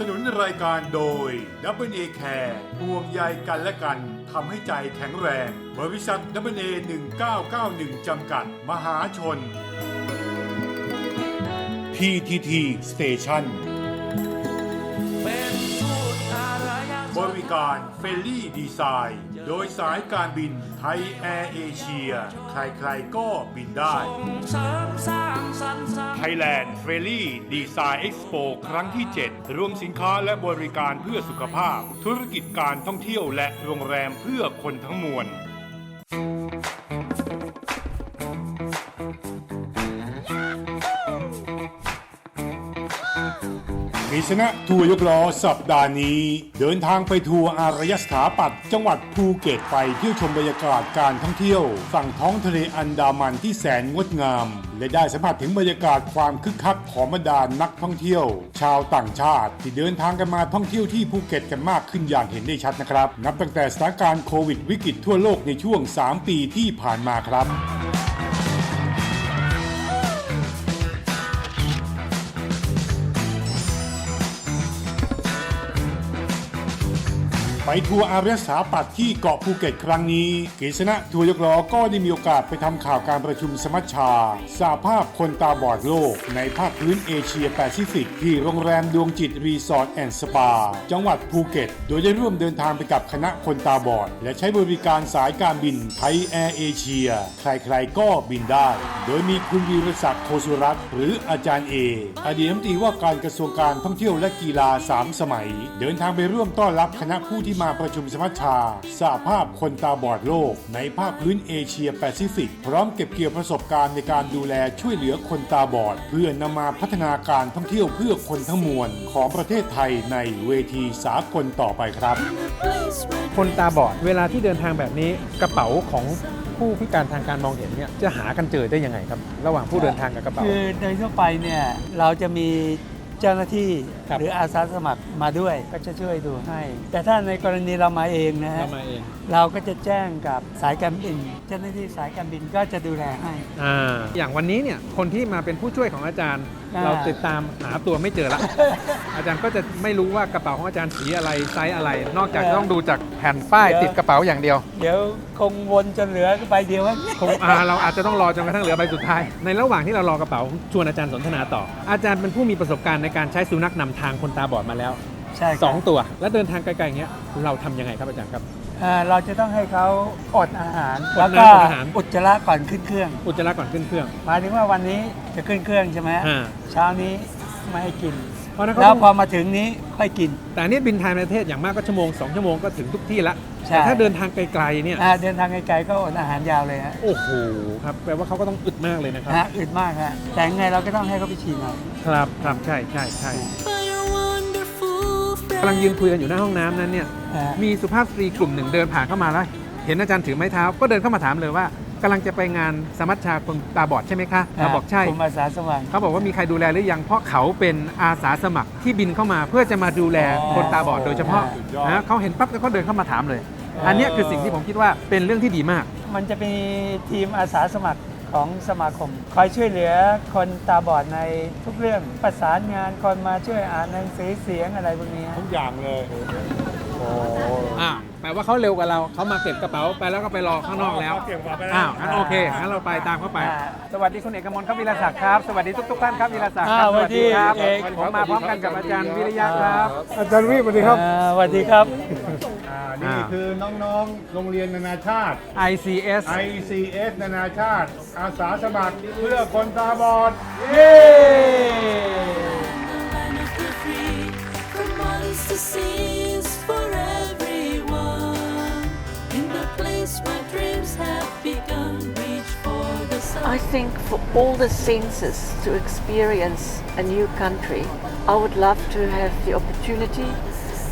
สนับสนุนรายการโดย w a Care ห่วงใยกันและกันทำให้ใจแข็งแรง บริษัท w a1991 จำกัด มหาชน PTT Station บริการเฟลลี่ดีไซน์ โดยสายการบินไทยแอร์เอเชีย ใครๆก็บินได้ Thailand f r e l l y Design Expo ครั้งที่ 7 รวมสินค้าและบริการเพื่อสุขภาพ ธุรกิจการท่องเที่ยวและโรงแรมเพื่อคนทั้งมวล กฤษณะทัวร์ยกล้อสัปดาห์นี้ เดินทางไปทัวร์อารยสถาปัตย์จังหวัดภูเก็ตไปเที่ยวชมบรรยากาศการท่องเที่ยว ฝั่งท้องทะเลอันดามันที่แสนงดงาม และได้สัมผัสถึงบรรยากาศความคึกคักของบรรดานักท่องเที่ยว ชาวต่างชาติ ที่เดินทางกันมาท่องเที่ยวที่ภูเก็ตกันมากขึ้นอย่างเห็นได้ชัดนะครับ นับตั้งแต่สถานการณ์โควิดวิกฤตทั่วโลกในช่วง 3 ปีที่ผ่านมาครับ ไปทัวร์อารยสาปัตที่เกาะภูเก็ตครั้งนี้กฤษณะทัวร์ยกล้อก็ได้มีโอกาสไปทำข่าวการประชุมสมัชชาสาภาพคนตาบอดโลก ในภาคพื้นเอเชียแปซิฟิกที่โรงแรมดวงจิตรีสอร์ทแอนด์สปา จังหวัดภูเก็ต โดยได้ร่วมเดินทางไปกับคณะคนตาบอด และใช้บริการสายการบินไทยแอร์เอเชียใครๆก็บินได้ โดยมีคุณวีรศักดิ์โคสุรัตน์หรืออาจารย์เออดีตรัฐมนตรีว่าการกระทรวงการท่องเที่ยวและกีฬา 3 สมัย เดินทางไปร่วมต้อนรับคณะผู้ที่มาประชุมสมัชชาสหภาพคนตาบอดโลก ในภาคพื้นเอเชียแปซิฟิก พร้อมเก็บเกี่ยวประสบการณ์ในการดูแลช่วยเหลือคนตาบอด เพื่อนำมาพัฒนาการท่องเที่ยวเพื่อคนทั้งมวลของประเทศไทยในเวทีสากลต่อไปครับ คนตาบอดเวลาที่เดินทางแบบนี้กระเป๋าของผู้พิการทางการมองเห็นเนี่ยจะหากันเจอได้ยังไงครับ ระหว่างผู้เดินทางกับกระเป๋า คือโดยทั่วไปเนี่ยเราจะมี เจ้าหน้าที่ครับ หรืออาสาสมัครมาด้วยก็จะช่วยดูให้ แต่ถ้าในกรณีเรามาเองนะฮะ เรามาเอง เราก็จะแจ้งกับสายการบิน เจ้าหน้าที่สายการบินก็จะดูแลให้ อ่าอย่างวันนี้เนี่ยคนที่มาเป็นผู้ช่วยของอาจารย์ อ่า เราติดตามหาตัวไม่เจอละ อาจารย์ก็จะไม่รู้ว่ากระเป๋าของอาจารย์สีอะไรไซส์อะไร นอกจากต้องดูจากแผ่นป้ายติดกระเป๋าอย่างเดียว เดี๋ยวคงวนจนเหลือใบเดียว คงอ่าเราอาจจะต้องรอจนกระทั่งเหลือใบสุดท้าย ในระหว่างที่เรารอกระเป๋าชวนอาจารย์สนทนาต่อ อาจารย์เป็นผู้มีประสบการณ์ในการใช้สุนัขนำทางคนตาบอดมาแล้ว ใช่ครับสองตัว แล้วเดินทางไกลๆอย่างเงี้ยเราทำยังไงครับอาจารย์ครับเอ่อเราจะต้องให้เขาอดอาหารอดแล้วน้ำก็อดอาหาร อุจจาระก่อนขึ้นเครื่องอุจจาระก่อนขึ้นเครื่อง หมายถึงว่าวันนี้จะขึ้นเครื่องใช่ไหมอ่า เช้านี้ไม่ให้กิน เพราะฉะนั้นเขาแล้วต้องพอมาถึงนี้ค่อยกิน แต่อันนี่บินไทยในประเทศอย่างมากก็ชั่วโมง2ชั่วโมงก็ถึงทุกที่ละใช่ แต่ถ้าเดินทางไกลๆเนี่ยอ่าเดินทางไกลๆก็อดอาหารยาวเลยฮะโอ้โหครับแปลว่าเขาก็ต้องอึดมากเลยนะครับนะฮะอึดมากฮะแต่ยังไงเราก็ต้องให้เขาไปฉีดหน่อย ครับครับใช่ใช่ใช่ By your wonderful กำลังยืนคุยกันอยู่หน้าห้องน้ำนั้นเนี่ย อ่ามีสุภาพสตรีกลุ่มหนึ่งเดินผ่านเข้ามาแล้ว เห็นอาจารย์ถือไม้เท้า ก็เดินเข้ามาถามเลยว่ากำลังจะไปงานสมัชชาคนตาบอดใช่ไหมคะเราบอกใช่กลุ่มอาสาสมัคร เขาบอกว่ามีใครดูแลหรือยัง เพราะเขาเป็นอาสาสมัครที่บินเข้ามาเพื่อจะมาดูแลอ๋อคนตาบอดโดยเฉพาะสุดยอด นะเขาเห็นปั๊บแล้วเขาเดินเข้ามาถามเลยอ๋ออัอันเนี้ยคือสิ่งที่ผมคิดว่าเป็นเรื่องที่ดีมาก มันจะมีทีมอาสาสมัคร ของสมาคม คอยช่วยเหลือคนตาบอดในทุกเรื่องประสานงานคนมาช่วยอ่านหนังสือเสียงอะไรพวกนี้ทุกอย่างเลย อ้อ้าวแปลว่าเขาเร็วกว่าเราเขามาเก็บกระเป๋าไปแล้วก็ไปรอข้างนอกแล้ว เก็บกระเป๋าไปแล้วอ้าวงั้นโอเคงั้นเราไปตามเขาไปอ่าสวัสดีคุณเอกมลครับวิรศักดิ์ครับ สวัสดีทุกๆท่านครับวิรศักดิ์ครับอ่าสวัสดีครับเอก ผมมาพร้อมกันกับอาจารย์วิริยะครับ อาจารย์วิสวัสดีครับ อ่าสวัสดีครับ อ่านี่คือน้องๆ โรงเรียนนานาชาติ ICS ICS นานาชาติ อาสาสมัครเพื่อคนตาบอด เย้ all the senses to experience a new country, I would love to have the opportunity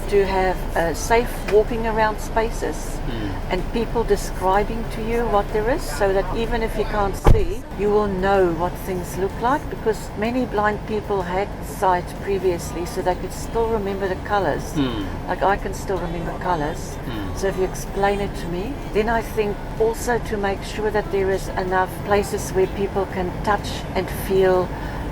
to have uh, safe walking around spaces hmm. and people describing to you what there is so that even if you can't see, you will know what things look like because many blind people had sight previously so they could still remember the colors. Hmm. Like I can still remember colors. Hmm. So if you explain it to me, then I think also to make sure that there is enough places where people can touch and feel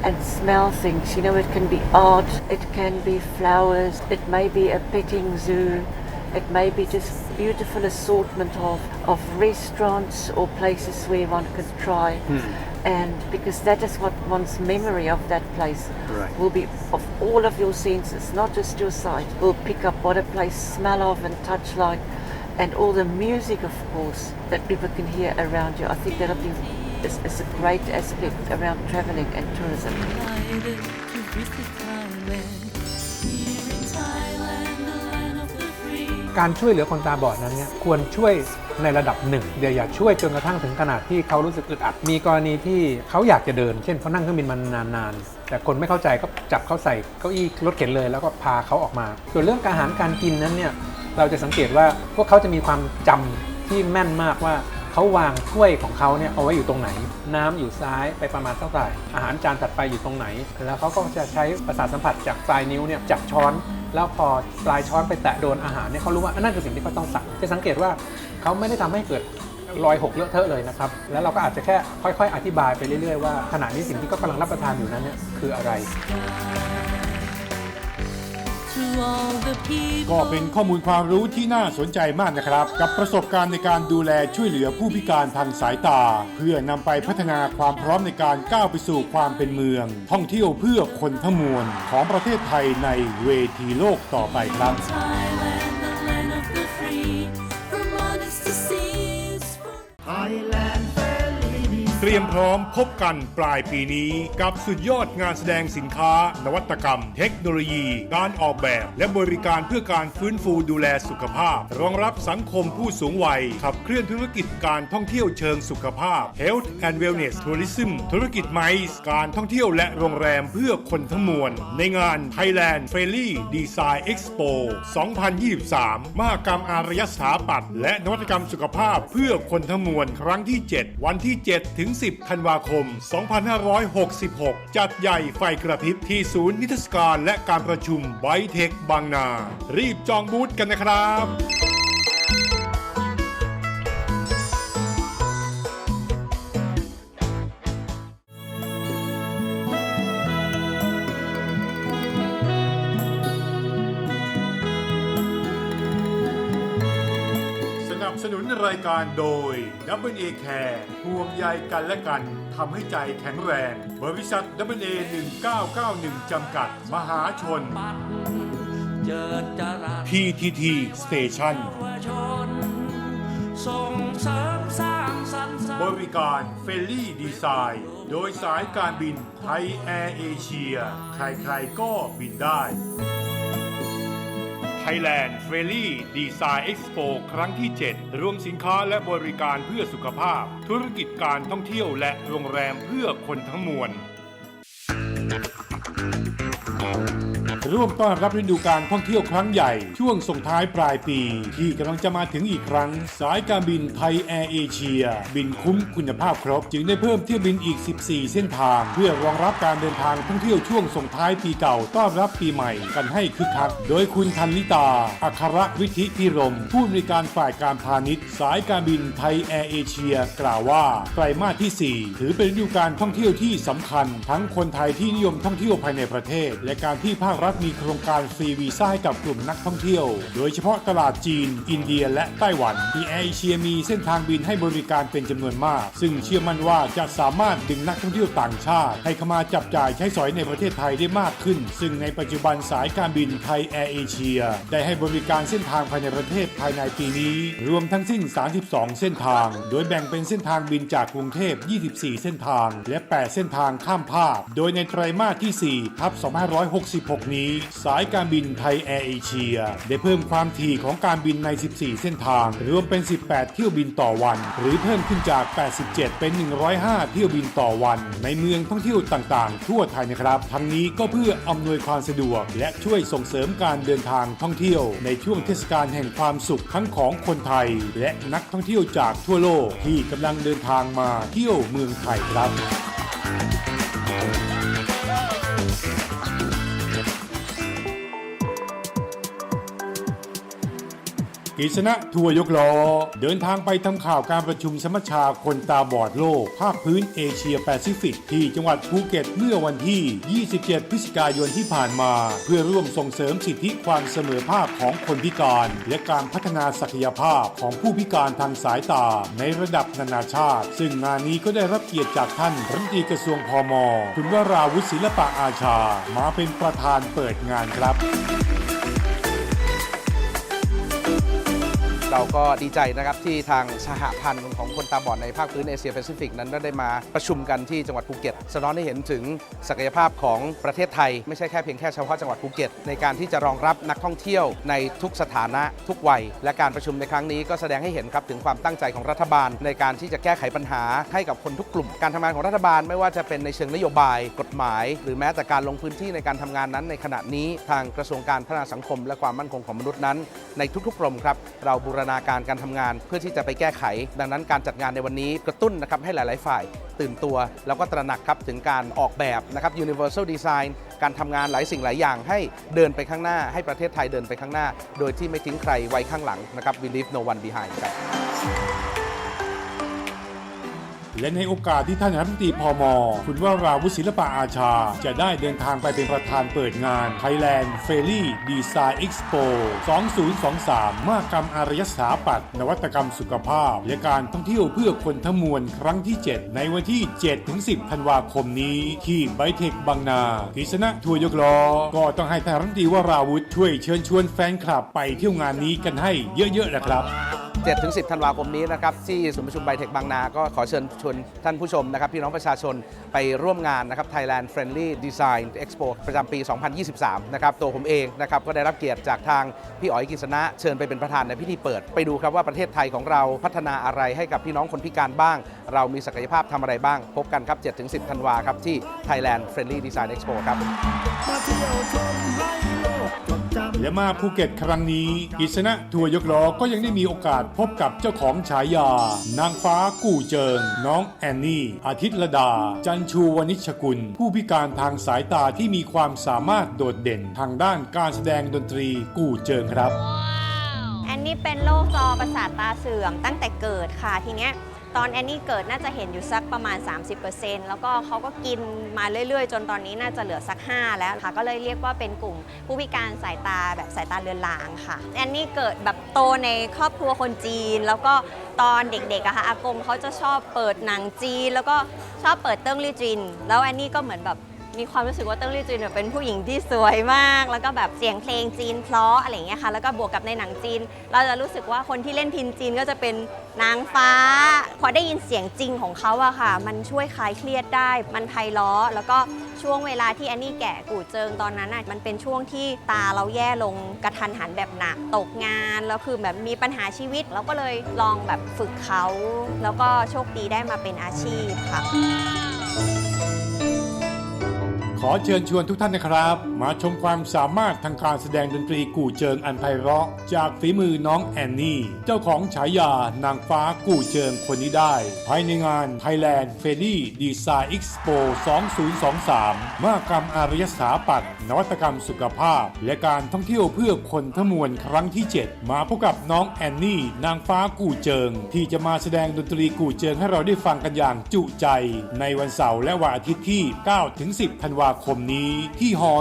and smell things. You know, it can be art, it can be flowers, it may be a petting zoo, it may be just beautiful assortment of, of restaurants or places where one could try. Hmm. And because that is what one's memory of that place Right. will be of all of your senses, not just your sight, will pick up what a place smell of and touch like and all the music of course that people can hear around you. I think that'll be is, is a great aspect around traveling and tourism. Thailand, การช่วยเหลือคนตาบอดนั้นเนี่ยควรช่วยในระดับหนึ่งเดี๋ยวอย่าช่วยจนกระทั่งถึงขนาดที่เขารู้สึกอึดอัด มีกรณีที่เขาอยากจะเดิน เช่นเขานั่งเครื่องบินมานานๆ แต่คนไม่เข้าใจก็จับเขาใส่เก้าอี้รถเข็นเลยแล้วก็พาเขาออกมา ส่วนเรื่องอาหารการกินนั้นเนี่ยเราจะสังเกตว่าพวกเขาจะมีความจำที่แม่นมากว่า เขาวางถ้วยของเขาเนี่ยเอาไว้อยู่ตรงไหน น้ำอยู่ซ้ายไปประมาณเท่าไหร่อาหารจานถัดไปอยู่ตรงไหน แล้วเขาก็จะใช้ประสาทสัมผัสจากปลายนิ้วเนี่ยจับช้อน แล้วพอปลายช้อนไปแตะโดนอาหารเนี่ยเขารู้ว่าอันนั่นคือสิ่งที่เขาต้องสั่งจะสังเกตว่าเขาไม่ได้ทำให้เกิดรอยหกเลอะเทอะเลยนะครับ แล้วเราก็อาจจะแค่ค่อย ๆ อธิบายไปเรื่อย ๆ ว่าขณะนี้สิ่งที่เขากำลังรับประทานอยู่นั้นเนี่ยคืออะไร ก็เป็นข้อมูลความรู้ที่น่าสนใจมากนะครับ กับประสบการณ์ในการดูแลช่วยเหลือผู้พิการทางสายตา เพื่อนำไปพัฒนาความพร้อมในการก้าวไปสู่ความเป็นเมือง ท่องเที่ยวเพื่อคนทั้งมวลของประเทศไทยในเวทีโลกต่อไปครับ เตรียมพร้อมพบกันปลายปีนี้กับสุดยอดงานแสดงสินค้า นวัตกรรม เทคโนโลยี การออกแบบ และบริการเพื่อการฟื้นฟูดูแลสุขภาพ รองรับสังคมผู้สูงวัย ขับเคลื่อนธุรกิจการท่องเที่ยวเชิงสุขภาพ Health and Wellness Tourism ธุรกิจไมซ์การท่องเที่ยวและโรงแรมเพื่อคนทั้งมวล ในงาน Thailand f r i e n d l y Design Expo 2023 มหกรรมอารยสถาปัตย์และนวัตกรรมสุขภาพเพื่อคนทั้งมวลครั้งที่ 7 วันที่ 7 ถึง10 ธันวาคม 2566 จัดใหญ่ไฟกระพริบที่ศูนย์นิทรรศการและการประชุมไบเทคบางนา รีบจองบูธกันนะครับ การโดย w a Care ห่วงใยกันและกันทำให้ใจแข็งแรง บริษัท w a 1991 จำกัด มหาชนเจิดจรัส PTT Station เยาวชนส่งเสริมสร้างสรรค์สรรค์บริการเฟลลี่ดีไซน์ โดยสายการบินไทยแอร์เอเชีย ใครๆก็บินได้ Thailand f r e e l y Design Expo ครั้งที่ 7 รวมสินค้าและบริการเพื่อสุขภาพ ธุรกิจการท่องเที่ยวและโรงแรมเพื่อคนทั้งมวล ร่วมต้อนรับฤดูการท่องเที่ยวครั้งใหญ่ ช่วงส่งท้ายปลายปี ที่กำลังจะมาถึงอีกครั้ง สายการบินไทยแอร์เอเชีย บินคุ้มคุณภาพครบ จึงได้เพิ่มเที่ยวบินอีก 14 เส้นทาง เพื่อรองรับการเดินทางท่องเที่ยวช่วงส่งท้ายปีเก่าต้อนรับปีใหม่กันให้คึกคัก โดยคุณธันนิตา อัครวิธิพิรม ผู้อำนวยการฝ่ายการพาณิชย์ สายการบินไทยแอร์เอเชีย กล่าวว่าไตรมาสที่ 4 ถือเป็นฤดูการท่องเที่ยวที่สำคัญ ทั้งคนไทยที่นิยมท่องเที่ยวภายในประเทศ และการที่ภาครัฐมีโครงการฟรีวีซ่าให้กับกลุ่มนักท่องเที่ยว โดยเฉพาะตลาดจีน อินเดีย และไต้หวันที่แอร์เอเชียมีเส้นทางบินให้บริการเป็นจำนวนมาก ซึ่งเชื่อมั่นว่าจะสามารถดึงนักท่องเที่ยวต่างชาติ ให้เข้ามาจับจ่ายใช้สอยในประเทศไทยได้มากขึ้น ซึ่งในปัจจุบันสายการบินไทยแอร์เอเชียได้ให้บริการเส้นทางภายในประเทศภายในปีนี้ รวมทั้งสิ้น 32 เส้นทาง โดยแบ่งเป็นเส้นทางบินจากกรุงเทพ 24 เส้นทาง และ 8 เส้นทางข้ามภาค โดยในไตรมาสที่4ทับ2566 นี้สายการบินไทยแอร์เอเชีย ได้เพิ่มความถี่ของการบินใน 14 เส้นทาง รวมเป็น 18 เที่ยวบินต่อวัน หรือเพิ่มขึ้นจาก 87 เป็น 105 เที่ยวบินต่อวัน ในเมืองท่องเที่ยวต่างๆ ทั่วไทยนะครับ ทั้งนี้ก็เพื่ออำนวยความสะดวก และช่วยส่งเสริมการเดินทางท่องเที่ยว ในช่วงเทศกาลแห่งความสุขทั้งของคนไทย และนักท่องเที่ยวจากทั่วโลกที่กำลังเดินทางมาเที่ยวเมืองไทยครับ กิษณะทัวร์ยกล้อ เดินทางไปทำข่าวการประชุมสมัชชาคนตาบอดโลก ภาคพื้นเอเชียแปซิฟิก ที่จังหวัดภูเก็ตเมื่อวันที่ 27 พฤศจิกายนที่ผ่านมา เพื่อร่วมส่งเสริมสิทธิความเสมอภาคของคนพิการ และการพัฒนาศักยภาพของผู้พิการทางสายตา ในระดับนานาชาติ ซึ่งงานนี้ก็ได้รับเกียรติจากท่านรัฐมนตรีกระทรวงพม คุณวราวุฒิศิลปะอาชา มาเป็นประธานเปิดงานครับ เราก็ดีใจนะครับที่ทางสหพันธ์ของคนตาบอดในภาคพื้นเอเชียแปซิฟิกนั้นได้มาประชุมกันที่จังหวัดภูเก็ต สะท้อนให้เห็นถึงศักยภาพของประเทศไทย ไม่ใช่แค่เพียงแค่เฉพาะจังหวัดภูเก็ต ในการที่จะรองรับนักท่องเที่ยวในทุกสถานะทุกวัย และการประชุมในครั้งนี้ก็แสดงให้เห็นครับถึงความตั้งใจของรัฐบาล ในการที่จะแก้ไขปัญหาให้กับคนทุกกลุ่ม การทำงานของรัฐบาลไม่ว่าจะเป็นในเชิงนโยบาย กฎหมาย หรือแม้แต่การลงพื้นที่ในการทำงานนั้น ในขณะนี้ทางกระทรวงการพัฒนาสังคม และความมั่นคงของมนุษย์นั้น ในทุกๆกรมครับเราบูรณาการการทำงานเพื่อที่จะไปแก้ไข ดังนั้นการจัดงานในวันนี้กระตุ้นนะครับให้หลาย ๆ ฝ่ายตื่นตัว แล้วก็ตระหนักครับถึงการออกแบบนะครับ universal design การทำงานหลายสิ่งหลายอย่างให้เดินไปข้างหน้า ให้ประเทศไทยเดินไปข้างหน้า โดยที่ไม่ทิ้งใครไว้ข้างหลังนะครับ we leave no one behind ครับ และในโอกาสที่ท่านรัฐมนตรีพมคุณวราวุฒิศิลปะอาชา จะได้เดินทางไปเป็นประธานเปิดงาน Thailand f a i r y Design Expo 2023 มากรรมอารยสถาปัตนวัตกรรมสุขภาพ และการท่องเที่ยวเพื่อคนทั้งมวลครั้งที่ 7 ในวันที่ 7-10 ธันวาคมนี้ที่ไบเทคบางนากฤษณะทัวร์ยกล้อ ก็ต้องให้ท่านรัฐมนตรีวราวุฒิช่วยเชิญชวนแฟนคลับไปเที่ยวงานนี้กันให้เยอะๆนะครับ 7ถึง10 ธันวาคมนี้นะครับที่ศูนย์ประชุมไบเทคบางนา ก็ขอเชิญชวนท่านผู้ชมนะครับพี่น้องประชาชนไปร่วมงานนะครับ Thailand Friendly Design Expo ประจำปี 2023 นะครับตัวผมเองนะครับก็ได้รับเกียรติจากทางพี่อ๋อยกิษณะเชิญไปเป็นประธานในพิธีเปิด ไปดูครับว่าประเทศไทยของเราพัฒนาอะไรให้กับพี่น้องคนพิการบ้าง เรามีศักยภาพทำอะไรบ้าง พบกันครับ7ถึง10 ธันวาครับที่ Thailand Friendly Design Expo ครับ และมาภูเก็ตครั้งนี้กิษณะทัวร์ยกล้อก็ยังได้มีโอกาสพบกับเจ้าของฉายา นางฟ้ากู่เจิง น้องแอนนี่ อาทิตย์ละดา จันชูวณิชกุล ผู้พิการทางสายตาที่มีความสามารถโดดเด่นทางด้านการแสดงดนตรีกู่เจิงครับ แอนนี่เป็นโรคจอประสาทตาเสื่อมตั้งแต่เกิดค่ะทีเนี้ย ตอนแอนนี่เกิดน่าจะเห็นอยู่สักประมาณ 30%แล้วก็เขาก็กินมาเรื่อยๆ จนตอนนี้น่าจะเหลือสัก 5 แล้วค่ะ ก็เลยเรียกว่าเป็นกลุ่มผู้พิการสายตาแบบสายตาเลือนลางค่ะแอนนี่เกิดแบบโตในครอบครัวคนจีน แล้วก็ตอนเด็กๆอะค่ะอากงเขาจะชอบเปิดหนังจีน แล้วก็ชอบเปิดเติ้งลี่จิน แล้วแอนนี่ก็เหมือนแบบ มีความรู้สึกว่าเติ้งลี่จินเนี่ยเป็นผู้หญิงที่สวยมาก แล้วก็แบบเสียงเพลงจีนเพราะอะไรอย่างเงี้ยค่ะ แล้วก็บวกกับในหนังจีน เราจะรู้สึกว่าคนที่เล่นพินจีนก็จะเป็นนางฟ้า พอได้ยินเสียงจริงของเขาอะค่ะ มันช่วยคลายเครียดได้ มันไพเราะแล้วก็ช่วงเวลาที่แอนนี่แก่กู่เจิงตอนนั้นอะมันเป็นช่วงที่ตาเราแย่ลงกระทันหันแบบหนักตกงานแล้วคือแบบมีปัญหาชีวิตเราก็เลยลองแบบฝึกเขา แล้วก็โชคดีได้มาเป็นอาชีพค่ะ ขอเชิญชวนทุกท่านนะครับ มาชมความสามารถทางการแสดงดนตรีกู่เจิงอันไพเราะ จากฝีมือน้องแอนนี่ เจ้าของฉายานางฟ้ากู่เจิงคนนี้ได้ ภายในงาน Thailand f a i r y Design Expo 2023มากรรมอารยสถาปัตย์นวัตกรรมสุขภาพ และการท่องเที่ยวเพื่อคนทั้งมวลครั้งที่ 7 มาพบกับน้องแอนนี่ นางฟ้ากู่เจิง ที่จะมาแสดงดนตรีกู่เจิงให้เราได้ฟังกันอย่างจุใจ ในวันเสาร์และวันอาทิตย์ที่ 9-10 ธันวาาคมนี้ที่ฮอ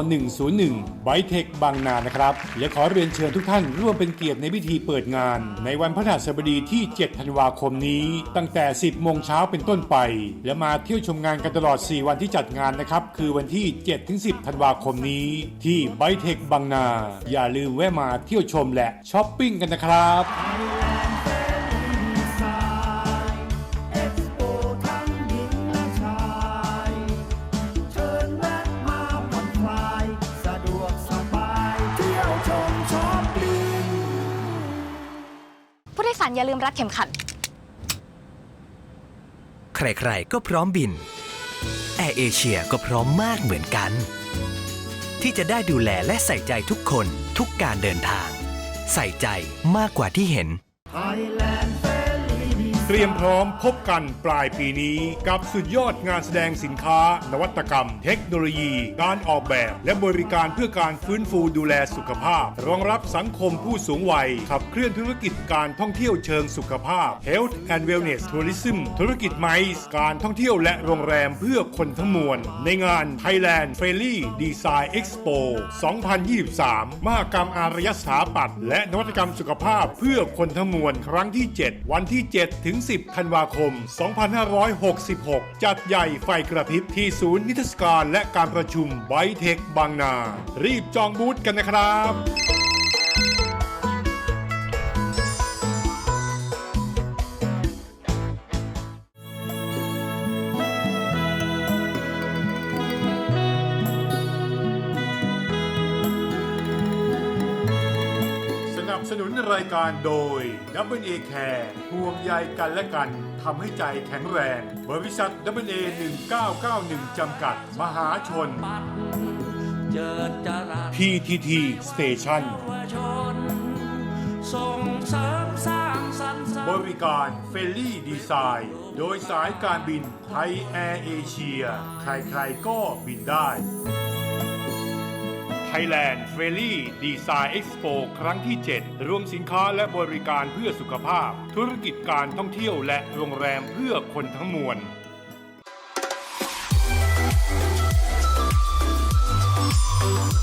101 ไบเทคบางนานะครับ และขอเรียนเชิญทุกท่านร่วมเป็นเกียรติในพิธีเปิดงาน ในวันพฤหัสบดีที่ 7 ธันวาคมนี้ ตั้งแต่ 10 โมงเช้าเป็นต้นไป และมาเที่ยวชมงานกันตลอด 4 วันที่จัดงานนะครับ คือวันที่ 7-10 ธันวาคมนี้ ที่ไบเทคบางนา อย่าลืมแวะมาเที่ยวชมและช้อปปิ้งกันนะครับ อย่าลืมรัดเข็มขัด ใครๆ ก็พร้อมบิน แอร์เอเชียก็พร้อมมากเหมือนกัน ที่จะได้ดูแลและใส่ใจทุกคนทุกการเดินทาง ใส่ใจมากกว่าที่เห็น เตรียมพร้อมพบกันปลายปีนี้กับสุดยอดงานแสดงสินค้า นวัตกรรม เทคโนโลยี การออกแบบ และบริการเพื่อการฟื้นฟูดูแลสุขภาพ รองรับสังคมผู้สูงวัย ขับเคลื่อนธุรกิจการท่องเที่ยวเชิงสุขภาพ Health and Wellness Tourism ธุรกิจไมซ์การท่องเที่ยวและโรงแรมเพื่อคนทั้งมวล ในงาน Thailand f r i e n d l y Design Expo 2023 มหกรรมอารยสถาปัตย์และนวัตกรรมสุขภาพเพื่อคนทั้งมวลครั้งที่ 7 วันที่ 7 ถึง10 ธันวาคม 2566 จัดใหญ่ไฟกระพริบที่ศูนย์นิทรรศการและการประชุมไบเทคบางนา รีบจองบูธกันนะครับายการโดย w a Care ห่วงใยกันและกันทำให้ใจแข็งแรง บริษัท w a 1991จำกัด มหาชนปัดเจิดจรัส PTT Station เยาวชนส่งเสริมสร้างสรรค์สรรบค์ริการเฟลลี่ดีไซน์ โดยสายการบินไทยแอร์เอเชีย ใครๆก็บินได้ Thailand f r e l y Design Expo ครั้งที่ 7 รวมสินค้าและบริการเพื่อสุขภาพ ธุรกิจการท่องเที่ยวและโรงแรมเพื่อคนทั้งมวล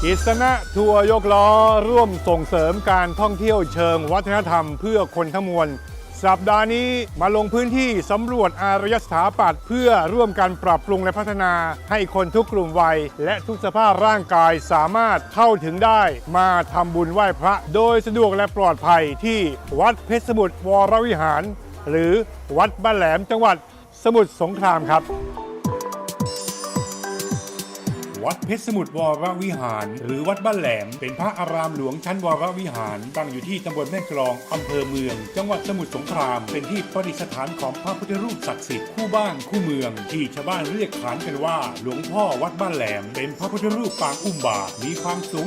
กิษณะทัวร์ยกล้อร่วมส่งเสริมการท่องเที่ยวเชิงวัฒนธรรมเพื่อคนทั้งมวล สัปดาห์นี้มาลงพื้นที่สำรวจอารยสถาปัตย์เพื่อร่วมกันปรับปรุงและพัฒนาให้คนทุกกลุ่มวัย และทุกสภาพร่างกายสามารถเข้าถึงได้มาทำบุญไหว้พระ โดยสะดวกและปลอดภัยที่วัดเพชรสมุทรวรวิหาร หรือวัดบ้านแหลมจังหวัดสมุทรสงครามครับ วัดเพชรสมุทรวรวิหาร หรือวัดบ้านแหลม เป็นพระอารามหลวงชั้นวรวิหาร ตั้งอยู่ที่ตำบลแม่กลองอำเภอเมือง จังหวัดสมุทรสงคราม เป็นที่ประดิษฐานของพระพุทธรูปศักดิ์สิทธิ์คู่บ้านคู่เมือง ที่ชาวบ้านเรียกขานกันว่า หลวงพ่อวัดบ้านแหลม เป็นพระพุทธรูปปางอุ้มบาทมีความสูง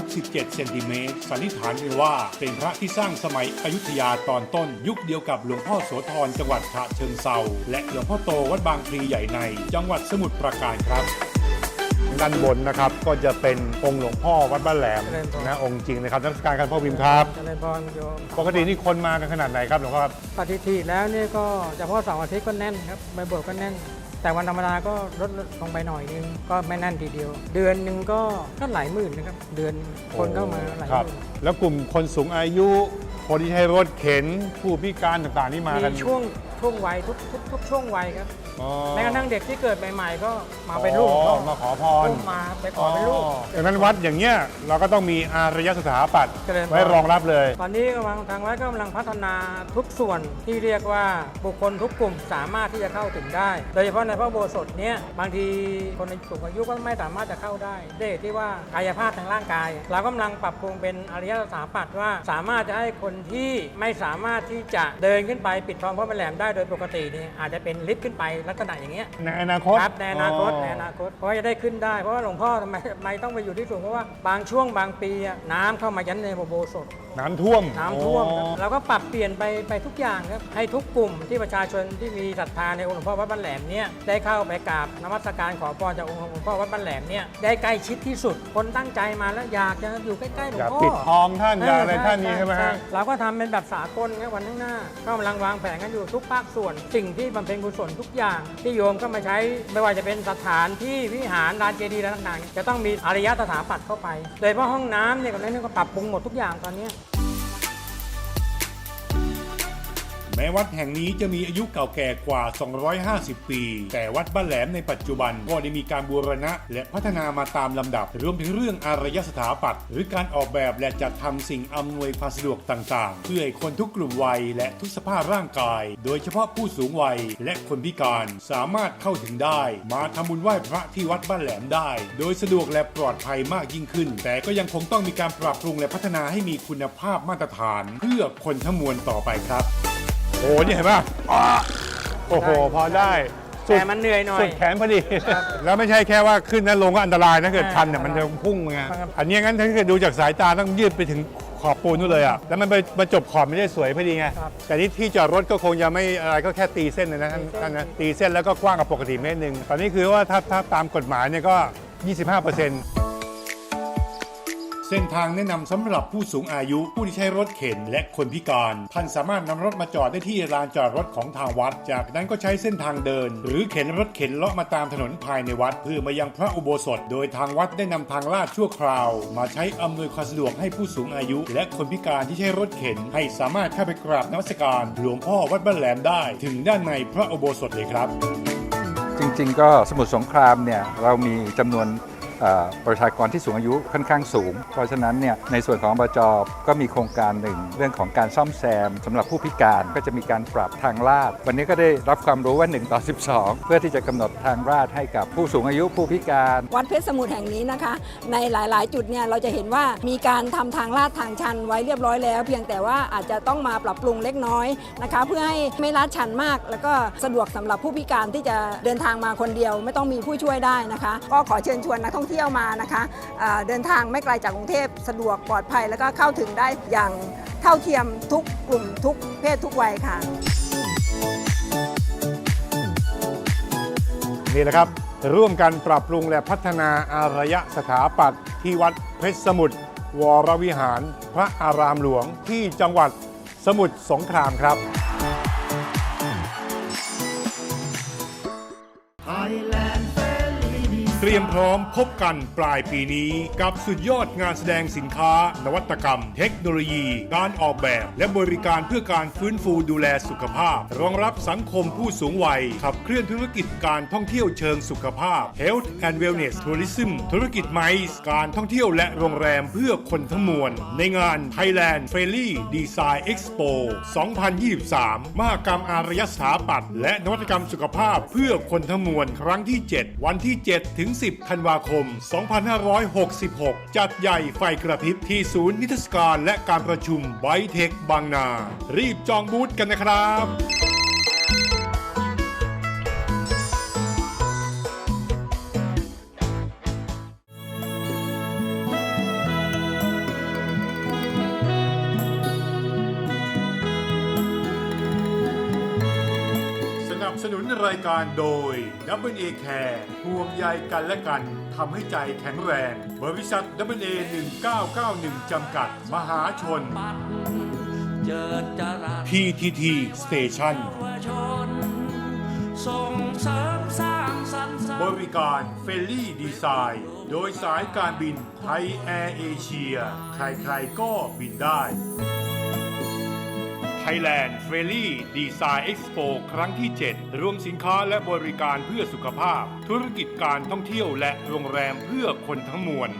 167 เซนติเมตรสันนิษฐานกันว่า เป็นพระที่สร้างสมัยอยุธยาตอนต้น ยุคเดียวกับหลวงพ่อโสธรจังหวัดฉะเชิงเซาและหลวงพ่อโตวัดบางพลีใหญ่ใน จังหวัดสมุทรปราการครับ ด้านบนนะครับ ก็จะเป็นองค์หลวงพ่อวัดบ้านแหลมเจริญพร นะองค์จริงนะครับนักการการพ่อพิมพ์ครับเจริญพรโยมปกตินี่คนมากันขนาดไหนครับหลวงพ่อครับปฏิทินแล้วนี่ก็เฉพาะเสาร์อาทิตย์ก็แน่นครับใบโบทก็แน่น แต่วันธรรมดาก็ลดลงไปหน่อยนึงก็ไม่แน่นทีเดียว เดือนหนึ่งก็ก็หลายหมื่นนะครับเดือนคนเข้ามาหลายคหรับ มื่นแล้วกลุ่มคนสูงอายุ คนที่ใช้รถเข็นผู้พิการต่างๆนี่มากันมีช่วงช่วงวัยทุกทุกทุกช่วงวัยครับ อ๋อแม้กระทั่งเด็กที่เกิดใหม่ๆ ก็มาเป็นลูกอ๋อก็มาขอพรอุ้มมาไปขอเป็นลูก ดังนั้นวัดอย่างเงี้ยเราก็ต้องมีอารยสถาปัตย์เจริญพร ไว้รองรับเลย ตอนนี้กำลังทางวัดก็กำลังพัฒนาทุกส่วนที่เรียกว่าบุคคลทุกกลุ่มสามารถที่จะเข้าถึงได้ โดยเฉพาะในพระอุโบสถเนี้ยบางทีคนในสูงอายุก็ไม่สามารถจะเข้าได้ด้วยเหตุที่ว่ากายภาพทางร่างกาย เรากำลังปรับปรุงเป็นอารยสถาปัตย์ว่า สามารถจะให้คนที่ไม่สามารถที่จะเดินขึ้นไปปิดทองพระประแหลมได้โดยปกติเนี่ยอาจจะเป็นลิฟต์ขึ้นไปลักษณะอย่างเงี้ยในอนาคตครับในอนาคตอ๋อในอนาคตเพราะว่าจะได้ขึ้นได้เพราะว่าหลวงพ่อทำไมทำไมต้องไปอยู่ที่สูงเพราะว่าบางช่วงบางปีอะน้ำเข้ามายันในพระอุโบสถ น้ำท่วมน้ำท่วมครับอ๋อเราก็ปรับเปลี่ยนไปไปทุกอย่างครับ ให้ทุกกลุ่มที่ประชาชนที่มีศรัทธาในองค์หลวงพ่อวัดบ้านแหลมเนี่ยได้เข้าไปกราบนมัสการขอพรจากองค์หลวงพ่อวัดบ้านแหลมเนี่ยได้ใกล้ชิดที่สุด คนตั้งใจมาแล้วอยากจะอยู่ใกล้ๆหลวองยากพ่อปิดทองท่านอยากอะไรเท่านนี้ใช่ไหมฮะ เราก็ทำเป็นแบบสากลครับวันข้างหน้าก็กำลังวางแผนกันอยู่ทุกภาคส่วน สิ่งที่บำเพ็ญกุศลทุกอย่างที่โยมก็มาใช้ไม่ว่าจะเป็นสถานที่วิหารลานเจดีย์อะไรต่างๆจะต้องมีอารยะสถาปัตย์เข้าไป โดยเฉพาะห้องน้ำเนี่ยก็นั้นก็ปรับปรุงหมดทุกอย่างตอนเนี้ย แม้วัดแห่งนี้จะมีอายุเก่าแก่กว่า 250 ปี แต่วัดบ้านแหลมในปัจจุบันก็ได้มีการบูรณะ และพัฒนามาตามลำดับ รวมถึงเรื่องอารยสถาปัตย์หรือการออกแบบและจัดทำสิ่งอำนวยความสะดวกต่างๆ เพื่อให้คนทุกกลุ่มวัยและทุกสภาพร่างกาย โดยเฉพาะผู้สูงวัยและคนพิการสามารถเข้าถึงได้ มาทำบุญไหว้พระที่วัดบ้านแหลมได้ โดยสะดวกและปลอดภัยมากยิ่งขึ้น แต่ก็ยังคงต้องมีการปรับปรุงและพัฒนาให้มีคุณภาพมาตรฐาน เพื่อคนทั้งมวลต่อไปครับ โอ้โหนี่เห็นป่ะอ้าโอ้โห พอได้สุดแต่มันเหนื่อยหน่อย สุดแขนพอดี แล้วไม่ใช่แค่ว่าขึ้นนั้นลงก็อันตรายนะเกิดอ่าชันเนี่ยมันจะพุ่งไงครับอันนี้งั้นถ้าเกิดดูจากสายตาต้องยืดไปถึงขอบปูนนู่นเลยอะแล้วมันไปมาจบขอบไม่ได้สวยพอดีไงครับแต่ที่ที่จอดรถก็คงจะไม่อะไรก็แค่ตีเส้นเลยนะท่านตีเส้นท่านนะตีเส้นแล้วก็กว้างกว่าปกติเมตรหนึ่งตอนนี้คือว่าถ้าถ้าตามกฎหมายเนี่ยก็ 25 เส้นทางแนะนำสำหรับผู้สูงอายุผู้ที่ใช้รถเข็นและคนพิการ ท่านสามารถนำรถมาจอดได้ที่ลานจอดรถของทางวัด จากนั้นก็ใช้เส้นทางเดิน หรือเข็นรถเข็นเลาะมาตามถนนภายในวัด เพื่อมายังพระอุโบสถ โดยทางวัดได้นำทางลาดชั่วคราว มาใช้อำนวยความสะดวกให้ผู้สูงอายุ และคนพิการที่ใช้รถเข็น ให้สามารถเข้าไปกราบนมัสการ หลวงพ่อวัดบ้านแหลมได้ ถึงด้านในพระอุโบสถเลยครับ จริง ๆ ก็สมุทรสงครามเนี่ยเรามีจำนวน ประชากรที่สูงอายุค่อนข้างสูง เพราะฉะนั้นเนี่ยในส่วนของบจก็มีโครงการหนึ่ง เรื่องของการซ่อมแซมสำหรับผู้พิการก็จะมีการปรับทางลาด วันนี้ก็ได้รับความรู้ว่า 1 ต่อ 12 เพื่อที่จะกำหนดทางลาดให้กับผู้สูงอายุผู้พิการ วัดเพชรสมุทรแห่งนี้นะคะ ในหลาย ๆ จุดเนี่ยเราจะเห็นว่ามีการทำทางลาดทางชันไว้เรียบร้อยแล้ว เพียงแต่ว่าอาจจะต้องมาปรับปรุงเล็กน้อยนะคะ เพื่อให้ไม่ลาดชันมาก แล้วก็สะดวกสำหรับผู้พิการที่จะเดินทางมาคนเดียว ไม่ต้องมีผู้ช่วยได้นะคะ ก็ขอเชิญชวนนักท่องเที่ยวมานะคะเดินทางไม่ไกลจากกรุงเทพสะดวกปลอดภัย แล้วก็เข้าถึงได้อย่างเท่าเทียมทุกกลุ่มทุกเพศทุกวัยค่ะนี่แหละครับร่วมกันปรับปรุงและพัฒนาอารยสถาปัตย์ที่วัดเพชรสมุทรวรวิหาร พระอารามหลวงที่จังหวัดสมุทรสงครามครับ เตรียมพร้อมพบกันปลายปีนี้กับสุดยอดงานแสดงสินค้า นวัตกรรม เทคโนโลยี การออกแบบ และบริการเพื่อการฟื้นฟูดูแลสุขภาพ รองรับสังคมผู้สูงวัย ขับเคลื่อนธุรกิจการท่องเที่ยวเชิงสุขภาพ Health and Wellness Tourism ธุรกิจไมซ์การท่องเที่ยวและโรงแรมเพื่อคนทั้งมวล ในงาน Thailand f r i e n d l y Design Expo 2023 มหกรรมอารยสถาปัตย์และนวัตกรรมสุขภาพเพื่อคนทั้งมวลครั้งที่ 7 วันที่ 7 ถึง10 ธันวาคม 2566 จัดใหญ่ไฟกระพริบที่ศูนย์นิทรรศการและการประชุมไบเทคบางนา รีบจองบูธกันนะครับ การโดย w a Care ห่วงใยกันและกันทำให้ใจแข็งแรง บริษัท w a 1991จำกัด มหาชนปัดเจิดจรัส PTT Station เยาวชนส่งเสริมสร้างสรรค์สบริการเฟลลี่ดีไซน์ โดยสายการบินไทยแอร์เอเชีย ใครๆก็บินได้ Thailand f r e e l y Design Expo ครั้งที่ 7 รวมสินค้าและบริการเพื่อสุขภาพ ธุรกิจการท่องเที่ยวและโรงแรมเพื่อคนทั้งมวล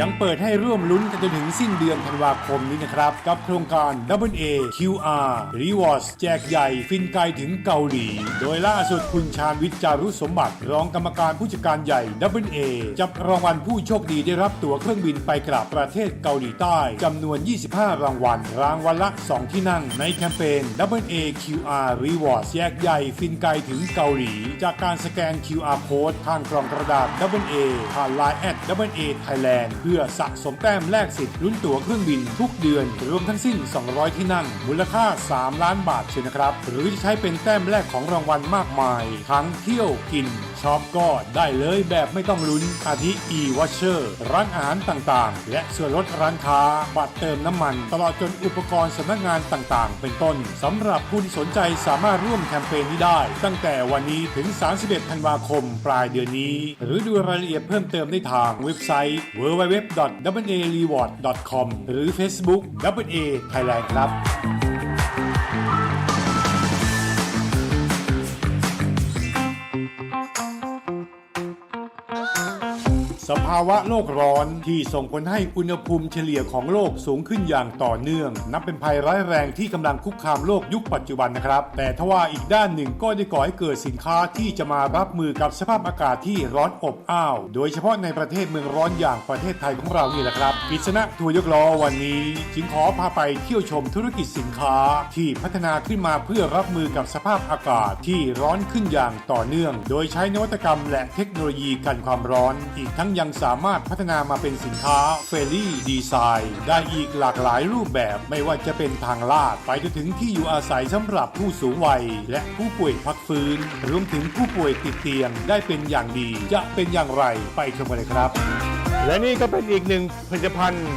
ยังเปิดให้ร่วมลุ้นกันจนถึงสิ้นเดือนธันวาคมนี้นะครับ กับโครงการ Double A QR Rewards แจกใหญ่ฟินไกลถึงเกาหลี โดยล่าสุดคุณชาญวิทย์จารุสมบัติ รองกรรมการผู้จัดการใหญ่ Double A จับรางวัลผู้โชคดีได้รับตั๋วเครื่องบินไปกลับประเทศเกาหลีใต้จำนวน 25 รางวัล รางวัลละ 2 ที่นั่งในแคมเปญ Double A QR Rewards แจกใหญ่ฟินไกลถึงเกาหลี จากการสแกน QR Code ทางกล่องกระดาษ Double A ผ่าน Line แอด Double A Thailand เพื่อสะสมแต้มแลกสิทธิ์ลุ้นตั๋วเครื่องบินทุกเดือน รวมทั้งสิ้น 200 ที่นั่ง มูลค่า 3 ล้านบาทเชียวนะครับ หรือจะใช้เป็นแต้มแลกของรางวัลมากมาย ทั้งเที่ยวกิน ช็อปก็ได้เลยแบบไม่ต้องลุ้นอาทิ e-watcher ร้านอาหารต่างๆ และส่วนลดร้านค้า บัตรเติมน้ำมัน ตลอดจนอุปกรณ์สำนักงานต่างๆ เป็นต้นสำหรับผู้ที่สนใจสามารถร่วมแคมเปญนี้ได้ ตั้งแต่วันนี้ถึง 31 ธันวาคม ปลายเดือนนี้ หรือดูรายละเอียดเพิ่มเติมได้ทางเว็บไซต์ www.wareward.com หรือ Facebook WA Thailand ครับ สภาวะโลกร้อนที่ส่งผลให้อุณหภูมิเฉลี่ยของโลกสูงขึ้นอย่างต่อเนื่อง นับเป็นภัยร้ายแรงที่กำลังคุกคามโลกยุคปัจจุบันนะครับ แต่ทว่าอีกด้านหนึ่งก็ได้ก่อให้เกิดสินค้าที่จะมารับมือกับสภาพอากาศที่ร้อนอบอ้าว โดยเฉพาะในประเทศเมืองร้อนอย่างประเทศไทยของเรานี่แหละครับกิษณะทัวร์ยกล้อวันนี้จึงขอพาไปเที่ยวชมธุรกิจสินค้าที่พัฒนาขึ้นมาเพื่อรับมือกับสภาพอากาศที่ร้อนขึ้นอย่างต่อเนื่อง โดยใช้นวัตกรรมและเทคโนโลยีกันความร้อน อีกทั้งยังสามารถพัฒนามาเป็นสินค้าเฟรลี่ดีไซน์ได้อีกหลากหลายรูปแบบไม่ว่าจะเป็นทางลาด ไปจนถึงที่อยู่อาศัยสำหรับผู้สูงวัย และผู้ป่วยพักฟื้น รวมถึงผู้ป่วยติดเตียงได้เป็นอย่างดี จะเป็นอย่างไรไปชมกันเลยครับ และนี่ก็เป็นอีกหนึ่งผลิตภัณฑ์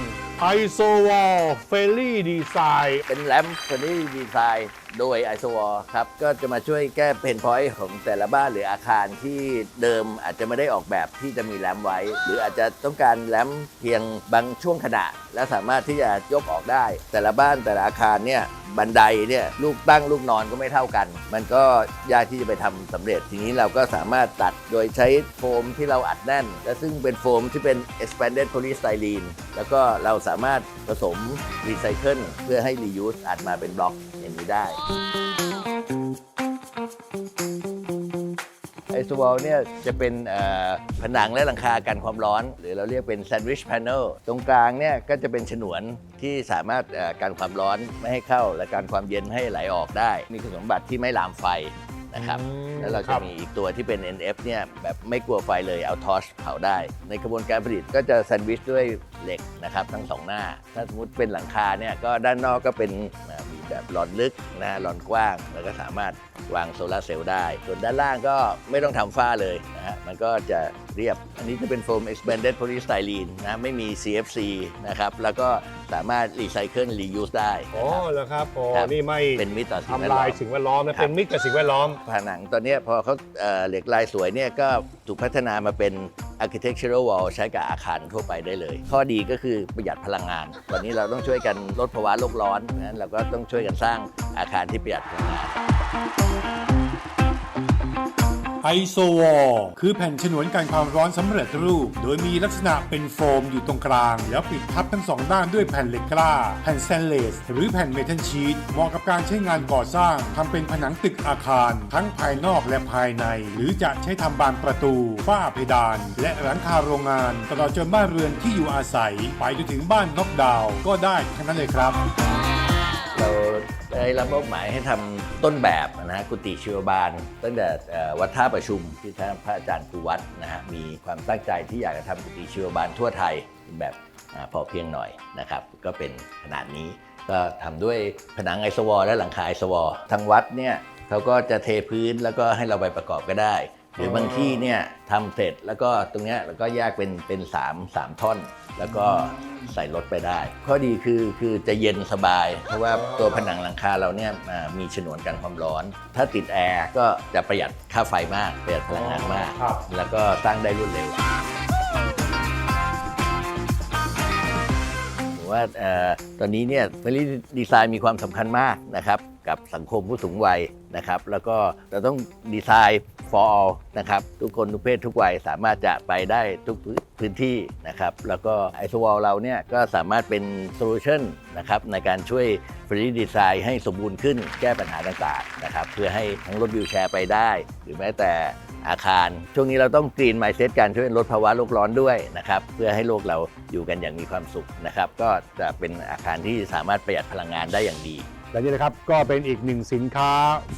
ไอโซวอลเฟลลี่ดีไซน์เป็นแรมเฟอร์นี่ดีไซน์ โดยไอโซวอครับก็จะมาช่วยแก้เพนพอยต์ของแต่ละบ้านหรืออาคารที่เดิมอาจจะไม่ได้ออกแบบที่จะมีแรมไว้ หรืออาจจะต้องการแรมเพียงบางช่วงขณะ และสามารถที่จะยกออกได้ แต่ละบ้านแต่ละอาคารเนี่ยบันไดเนี่ยลูกตั้งลูกนอนก็ไม่เท่ากัน มันก็ยากที่จะไปทำสำเร็จ ทีนี้เราก็สามารถตัดโดยใช้โฟมที่เราอัดแน่น และซึ่งเป็นโฟมที่เป็น expanded polystyrene แล้วก็เราสามารถผสมรีไซเคิลเพื่อให้ reuse อัดมาเป็นบล็อก อย่างนี้ได้ไอสวอลเนี่ยจะเป็นผนังและหลังคากันความร้อน หรือเราเรียกเป็นแซนด์วิชแพนเนลตรงกลางเนี่ยก็จะเป็นฉนวนที่สามารถกันความร้อนไม่ให้เข้า และกันความเย็นให้ไหลออกได้ มีคุณสมบัติที่ไม่ลามไฟนะครับแล้วเราจะมีอีกตัวที่เป็น NF เนี่ยแบบไม่กลัวไฟเลยเอาทอชเผาได้ ในกระบวนการผลิตก็จะแซนด์วิชด้วย เหล็กนะครับทั้งสองหน้า ถ้าสมมติเป็นหลังคาเนี่ยก็ด้านนอกก็เป็นอ่ามีแบบหลอดลึกนะฮะหลอดกว้าง แล้วก็สามารถวางโซลาร์เซลล์ได้ ส่วนด้านล่างก็ไม่ต้องทำฝ้าเลยนะฮะมันก็จะเรียบ อันนี้จะเป็นโฟม expanded polystyrene นะไม่มี CFC นะครับแล้วก็สามารถรีไซเคิลรียูสได้อ๋อนะครับเหรอครับอ๋อครับนี่ไม่เป็นมิตรต่อสิ่งแวดทำล้ลาอยมสิ่งแวดล้อมนะครับเป็นมิตรกับสิ่งแวดล้อมผนังตอนเนี้ยพอเขาเอ่อเหล็กลายสวยเนี่ยก็ถูกพัฒนามาเป็น architectural wall ใช้กับอาคารทั่วไปได้เลย ข้อดีก็คือประหยัดพลังงาน ตอนนี้เราต้องช่วยกันลดภาวะโลกร้อนนั้นเราก็ต้องช่วยกันสร้างอาคารที่ประหยัดพลังงาน ไอโซวอลคือแผ่นฉนวนกันความร้อนสำเร็จรูป โดยมีลักษณะเป็นโฟมอยู่ตรงกลาง แล้วปิดทับทั้งสองด้านด้วยแผ่นเหล็กกล้า แผ่นสแตนเลส หรือแผ่นเมทัลชีตเหมาะกับการใช้งานก่อสร้างทำเป็นผนังตึกอาคาร ทั้งภายนอกและภายใน หรือจะใช้ทำบานประตู ฝ้าเพดาน และหลังคาโรงงานตลอดจนบ้านเรือนที่อยู่อาศัย ไปจนถึงบ้านน็อกดาวน์ก็ได้ทั้งนั้นเลยครับ ได้รับมอบหมายให้ทำต้นแบบนะฮะกุฏิชีวบาล ตั้งแต่วัดท่าประชุมที่ท่านพระอาจารย์ภูวัดนะฮะมีความตั้งใจที่อยากจะทำกุฏิชีวบาลทั่วไทยแบบพอเพียงหน่อยนะครับ ก็เป็นขนาดนี้ก็ทำด้วยผนังไอสวอและหลังคาไอสวอทางวัดเนี่ยเขาก็จะเทพื้นแล้วก็ให้เราไปประกอบก็ได้ หรือบางที่เนี่ยทำเสร็จแล้วก็ตรงเนี้ยแล้วก็แยกเป็นเป็นสามสามท่อน แล้วก็ใส่รถไปได้ ข้อดีคือคือจะเย็นสบาย เพราะว่าตัวผนังหลังคาเราเนี่ยอ่ามีฉนวนกันความร้อน ถ้าติดแอร์ก็จะประหยัดค่าไฟมากประหยัดพลังงานมาก ครับ แล้วก็สร้างได้รวดเร็วผมว่าเอ่อตอนนี้เนี่ยเฟรนดีไซน์มีความสำคัญมากนะครับ กับสังคมผู้สูงวัยนะครับ แล้วก็เราต้องดีไซน์ for all นะครับ ทุกคนทุกเพศทุกวัยสามารถจะไปได้ทุกพื้นที่นะครับ แล้วก็ไอสวอลเราเนี่ยก็สามารถเป็นโซลูชันนะครับในการช่วยฟรีดีไซน์ให้สมบูรณ์ขึ้นแก้ปัญหาต่างๆนะครับ เพื่อให้ทั้งรถวิวแชร์ไปได้ หรือแม้แต่อาคาร ช่วงนี้เราต้องกรีนไมเซ็ตการช่วยลดภาวะโลกร้อนด้วยนะครับ เพื่อให้โลกเราอยู่กันอย่างมีความสุขนะครับ ก็จะเป็นอาคารที่สามารถประหยัดพลังงานได้อย่างดี และนี่นะครับก็เป็นอีกหนึ่งสินค้า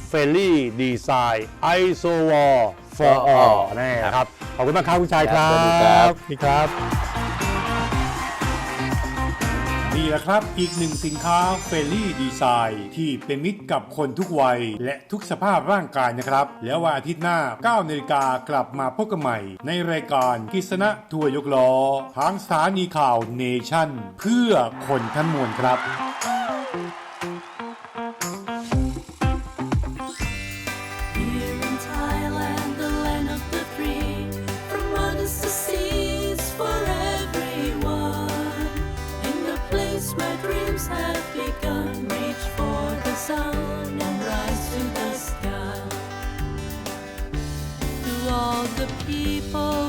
เฟลลี่ดีไซน์ไอโซวอล for for all all แน่ครับ ขอบคุณมากครับคุณชายคครัรับบสวัสดีครับนี่ครับ นี่แหละครับอีกหนึ่งสินค้าเฟลลี่ดีไซน์ที่เป็นมิตรกับคนทุกวัย และทุกสภาพร่างกายนะครับ แล้ววันอาทิตย์หน้า9นาฬิกากลับมาพบกันใหม่ ในรายการกิษณะทัวร์ยกล้อทางสถานีข่าวเนชั่น เพื่อคนทั้งมวลครับ people